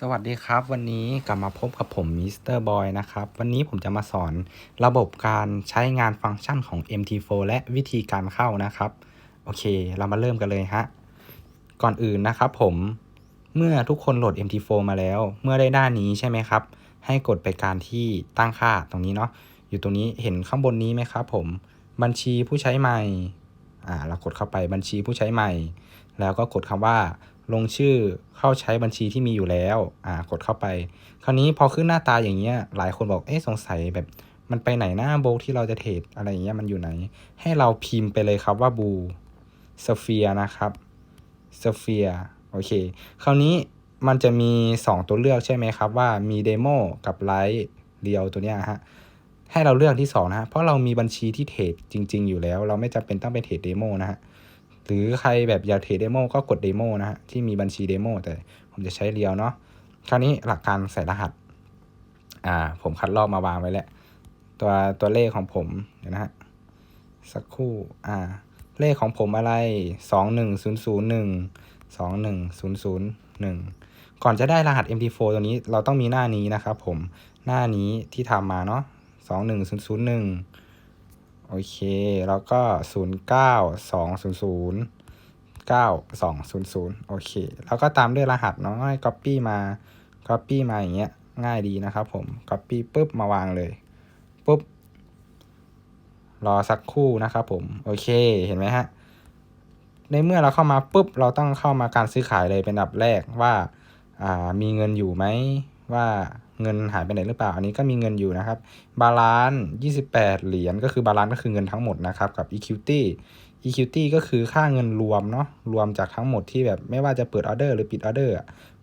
สวัสดีครับ วันนี้กลับมาพบกับผมมิสเตอร์บอยนะครับ วันนี้ผมจะมาสอนระบบการใช้งานฟังก์ชันของ MT4 และวิธีการเข้านะครับ โอเค เรามาเริ่มกันเลยฮะ ก่อนอื่นนะครับผมเมื่อทุกคนโหลด MT4 มาแล้ว เมื่อได้หน้านี้ใช่ไหมครับ ให้กดไปการที่ตั้งค่าตรงนี้เนาะอยู่ตรงนี้เห็นข้างบนนี้ไหมครับผมบัญชีผู้ใช้ใหม่อ่าเรากดเข้าไปบัญชีผู้ใช้ใหม่ แล้วก็กดคำว่า ลงชื่อเข้าใช้บัญชีที่มีอยู่แล้วอ่ากดเข้าไป คราวนี้พอขึ้นหน้าตาอย่างเงี้ยหลายคนบอกเอ๊ะสงสัยแบบมันไปไหนหน้าโบที่เราจะเทรดอะไรอย่างเงี้ยมันอยู่ไหน ให้เราพิมพ์ไปเลยครับว่าบูสเฟียนะครับสเฟียโอเค คราวนี้มันจะมี 2 ตัวเลือกใช่ไหมครับ ว่ามีเดโมกับไลท์เดียวตัวเนี้ยฮะให้เราเลือกที่ 2 นะฮะเพราะเรามีบัญชีที่เทรดจริง ๆ อยู่แล้ว เราไม่จำเป็นต้องไปเทรดเดโมนะฮะ หรือใครแบบอยากเทรดเดโมก็กดเดโมนะฮะที่มีบัญชีเดโมแต่ผมจะใช้เรียวเนาะคราวนี้หลักการใส่รหัสอ่าผมคัดลอกมาวางไว้แล้วตัวตัวเลขของผมเดี๋ยวนะฮะสักครู่อ่าเลขของผมอะไรสองหนึ่งศูนย์ศูนย์หนึ่งสองหนึ่งศูนย์ศูนย์หนึ่งก่อนจะได้รหัส MT4 ตัวนี้เราต้องมีหน้านี้นะครับผมหน้านี้ที่ทำมาเนาะสองหนึ่งศูนย์ศูนย์หนึ่ง โอเค แล้วก็ 0 9 2 0 0 9 2 0 0 โอเค แล้วก็ตามด้วยรหัสเนาะให้ copy มา copy มาอย่างเงี้ย ง่ายดีนะครับผม copy ปุ๊บมาวางเลย ปุ๊บ รอสักครู่นะครับผม โอเค เห็นไหมฮะ ในเมื่อเราเข้ามาปุ๊บ เราต้องเข้ามาการซื้อขายเลยเป็นอันดับแรกว่า อ่า มีเงินอยู่ไหม ว่า เงินหายไปไหนหรือเปล่า อันนี้ก็มีเงินอยู่นะครับ บาลานซ์28 เหรียญก็คือบาลานซ์ก็คือเงินทั้งหมดนะครับ กับ equity equity ก็คือค่าเงินรวมเนาะรวมจากทั้งหมดที่แบบไม่ว่าจะเปิดออเดอร์หรือปิดออเดอร์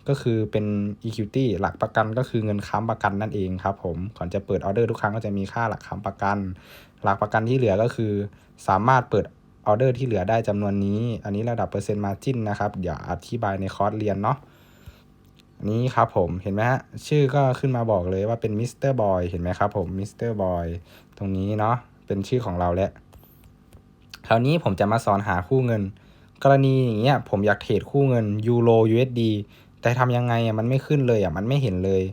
ก็คือเป็น equity หลักประกันก็คือเงินค้ำประกันนั่นเองครับผมก่อนจะเปิดออเดอร์ทุกครั้งก็จะมีค่าหลักค้ำประกัน หลักประกันที่เหลือก็คือ สามารถเปิดออเดอร์ที่เหลือได้จำนวนนี้ อันนี้ระดับเปอร์เซ็นต์มาจินนะครับ เดี๋ยวอธิบายในคอร์สเรียนเนาะ นี้ครับผมเห็นไหมฮะชื่อก็ขึ้นมาบอกเลยว่าเป็นมิสเตอร์บอยเห็นไหมครับผมมิสเตอร์บอยตรงนี้เนาะเป็นชื่อของเราแล้วคราวนี้ผมจะมาสอนหาคู่เงิน กรณีอย่างเงี้ยผมอยากเทรดคู่เงินยูโร USD แต่ทำยังไงอะมันไม่ขึ้นเลยอะมันไม่เห็นเลย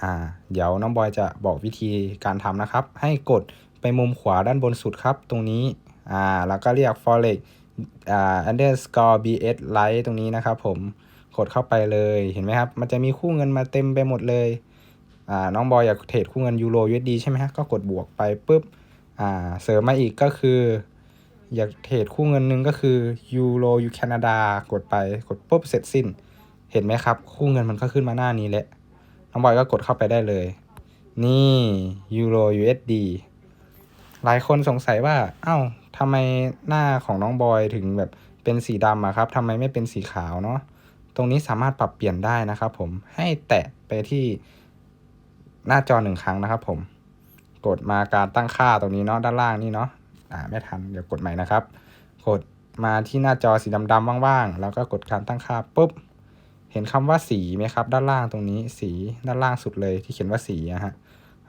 อ่าเดี๋ยวน้องบอยจะบอกวิธีการทำนะครับ ให้กดไปมุมขวาด้านบนสุดครับ ตรงนี้อ่าแล้วก็เรียก forex อ่า underscore bs light ตรงนี้นะครับผม กดเข้าไปเลยเห็นไหมครับ มันจะมีคู่เงินมาเต็มไปหมดเลยอ่าน้องบอยอยากเทรดคู่เงินยูโร USD ใช่ไหมฮะก็กดบวกไปปุ๊บอ่าเสริมมาอีกก็คือ อยากเทรดคู่เงินหนึ่งก็คือยูโรยูแคนาดากดไปกดปุ๊บเสร็จสิ้น เห็นไหมครับ คู่เงินมันก็ขึ้นมาหน้านี้แหละน้องบอยก็กดเข้าไปได้เลย นี่ยูโร USD หลายคนสงสัยว่าเอ้าทำไมหน้าของน้องบอยถึงแบบเป็นสีดำอะครับทำไมไม่เป็นสีขาวเนาะ ตรงนี้สามารถปรับเปลี่ยนได้นะครับผมให้แตะไปที่หน้าจอหนึ่งครั้งนะครับ ผม กดมาการตั้งค่าตรงนี้เนาะด้านล่างนี่เนาะอ่าไม่ทันเดี๋ยวกดใหม่นะครับ กดมาที่หน้าจอสีดำๆว่างๆ แล้วก็กดการตั้งค่าปุ๊บเห็นคำว่าสีไหมครับ ด้านล่างตรงนี้สีด้านล่างสุดเลยที่เขียนว่าสีอะฮะ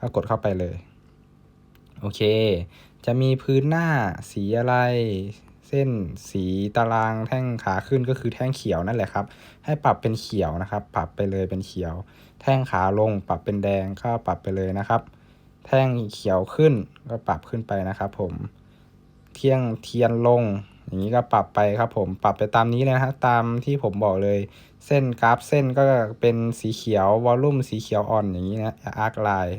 ก็กดเข้าไปเลย โอเค จะมีพื้นหน้าสีอะไร เส้นสีตารางแท่งขาขึ้นก็คือแท่งเขียวนั่นแหละครับ ให้ปรับเป็นเขียวนะครับ ปรับไปเลยเป็นเขียว แท่งขาลงปรับเป็นแดงก็ปรับไปเลยนะครับ แท่งเขียวขึ้นก็ปรับขึ้นไปนะครับ ผม เที่ยงเทียนลง อย่างนี้ก็ปรับไปครับ ผมปรับไปตามนี้เลยนะตามที่ผมบอกเลย เส้นกราฟเส้นก็เป็นสีเขียววอลลุ่มสีเขียวอ่อนอย่างนี้นะอาร์คไลน์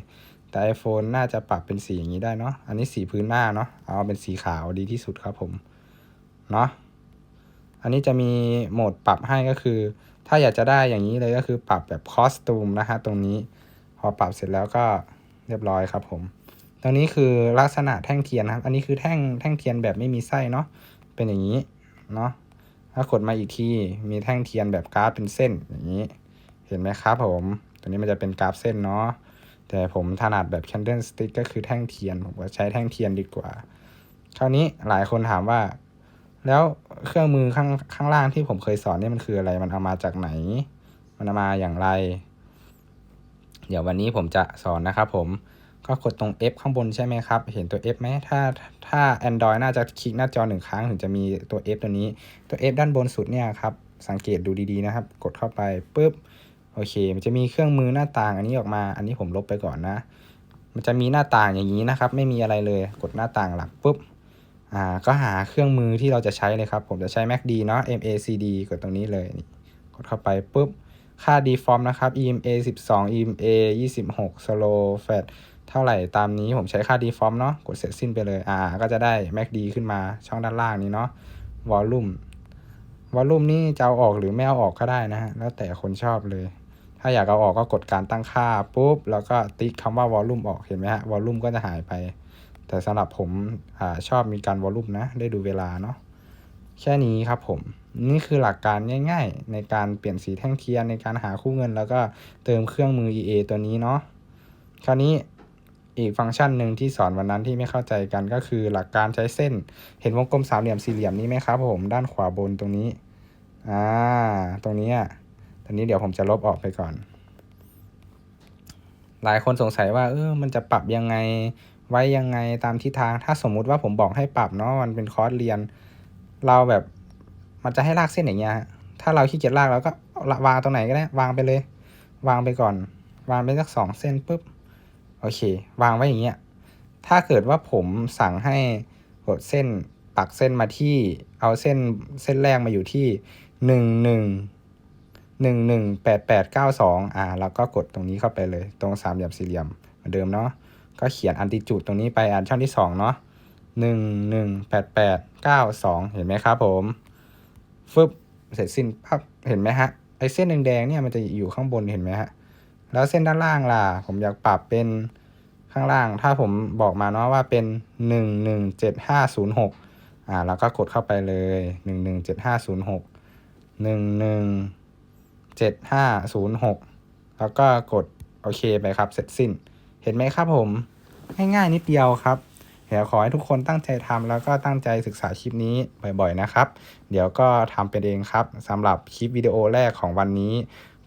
แต่ iPhone น่าจะปรับเป็นสีอย่างนี้ได้เนาะอันนี้สีพื้นหน้าเนาะเอาเป็นสีขาวดีที่สุดครับผม เนาะอันนี้จะมีโหมดปรับให้ก็คือ ถ้าอยากจะได้อย่างนี้เลยก็คือปรับแบบคอสตูมนะฮะตรงนี้พอปรับเสร็จแล้วก็เรียบร้อยครับผมตรงนี้คือลักษณะแท่งเทียนนะครับ อันนี้คือแท่งแท่งเทียนแบบไม่มีไส้เนาะเป็นอย่างนี้เนาะถ้ากดมาอีกทีมีแท่งเทียนแบบกราฟเป็นเส้นอย่างนี้ เห็นไหมครับผมตัวนี้มันจะเป็นกราฟเส้นเนาะแต่ผมถนัดแบบ candle stick ก็คือแท่งเทียนผมก็ใช้แท่งเทียนดีกว่า คราวนี้หลายคนถามว่า แล้วเครื่องมือข้างข้างล่างที่ผมเคยสอนนี่มันคืออะไร มันเอามาจากไหน มันเอามาอย่างไร เดี๋ยววันนี้ผมจะสอนนะครับผม ก็กดตรง F ข้างบนใช่ไหมครับ เห็นตัว F ไหม ถ้าถ้า Android น่าจะคลิกหน้าจอหนึ่งครั้งถึงจะมีตัว F ตัวนี้ ตัว F ด้านบนสุดเนี่ยครับ สังเกตดูดีๆนะครับ กดเข้าไปปุ๊บ โอเค มันจะมีเครื่องมือหน้าต่างอันนี้ออกมา อันนี้ผมลบไปก่อนนะ มันจะมีหน้าต่างอย่างนี้นะครับ ไม่มีอะไรเลย กดหน้าต่างหลักปุ๊บ อ่าก็หาเครื่องมือที่เราจะใช้เลยครับ ผมจะใช้ MACD เนาะ MACD กดตรงนี้เลยนี่กดเข้าไปปุ๊บ ค่า default นะครับ EMA 12 EMA 26 slow fat เท่าไหร่ตามนี้ผมใช้ค่า default เนาะกดเสร็จสิ้นไปเลย อ่า ก็จะได้ MACD ขึ้นมาช่องด้านล่างนี้เนาะ volume วอลลุ่มนี่จะเอาออกหรือไม่เอาออกก็ได้นะฮะ แล้วแต่คนชอบเลย ถ้าอยากเอาออกก็กดการตั้งค่าปุ๊บ แล้วก็ติ๊กคำว่าวอลลุ่มออก เห็นไหมฮะ วอลลุ่มก็จะหายไป แต่สำหรับผมอชอบมีการวอลลุ่มนะ ได้ดูเวลาเนาะแค่นี้ครับผม นี่คือหลักการง่าย ๆ ในการเปลี่ยนสีแท่งเทียนในการหาคู่เงิน แล้วก็เติมเครื่องมือ EA ตัวนี้เนาะคราวนี้อีกฟังก์ชันหนึ่งที่สอนวันนั้นที่ไม่เข้าใจกันก็คือหลักการใช้เส้น เห็นวงกลมสามเหลี่ยมสี่เหลี่ยมนี้ไหมครับผมด้านขวาบนตรงนี้อ่าตรงนี้อะตอนนี้เดี๋ยวผมจะลบออกไปก่อน หลายคนสงสัยว่าเออมันจะปรับยังไง ไว้ยังไงตามทิศทาง ถ้าสมมุติว่าผมบอกให้ปรับเนาะมันเป็นคอร์สเรียน เราแบบมันจะให้ลากเส้นอย่างเงี้ยถ้าเราขี้เกียจลากเราก็วางตรงไหนก็ได้วางไปเลย วางไปก่อน วางไปสักสองเส้นปุ๊บโอเค วางไว้อย่างเงี้ยถ้าเกิดว่าผมสั่งให้กดเส้นปักเส้นมาที่เอาเส้นเส้นแรกมาอยู่ที่หนึ่งหนึ่งหนึ่งหนึ่งแปดแปดเก้าสองอ่าแล้วก็กดตรงนี้เข้าไปเลย ตรงสามเหลี่ยมสี่เหลี่ยมเหมือนเดิมเนาะ ก็เขียนอันติจูดตรงนี้ไปอันช่องที่สองเนาะหนึ่งหนึ่งแปดแปดเก้าสองเห็นไหมครับผมฟึบเสร็จสิ้นปั๊บเห็นไหมฮะไอเส้นแดงๆเนี่ยมันจะอยู่ข้างบนเห็นไหมฮะแล้วเส้นด้านล่างล่ะ ผมอยากปรับเป็นข้างล่าง ถ้าผมบอกมาเนาะว่าเป็นหนึ่งหนึ่งเจ็ดห้าศูนย์หกอ่าแล้วก็กดเข้าไปเลยหนึ่งหนึ่งเจ็ดห้าศูนย์หกหนึ่งหนึ่งเจ็ดห้าศูนย์หกแล้วก็กดโอเคไปครับเสร็จสิ้น ห็นไหมครับผม ง่ายๆนิดเดียวครับเดี๋ยวขอให้ทุกคนตั้งใจทำแล้วก็ตั้งใจศึกษาคลิปนี้บ่อยๆนะครับ เดี๋ยวก็ทำเป็นเองครับสำหรับคลิปวิดีโอแรกของวันนี้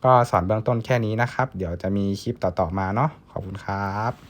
ก็สอนเบื้องต้นแค่นี้นะครับ เดี๋ยวจะมีคลิปต่อๆมาเนาะขอบคุณครับ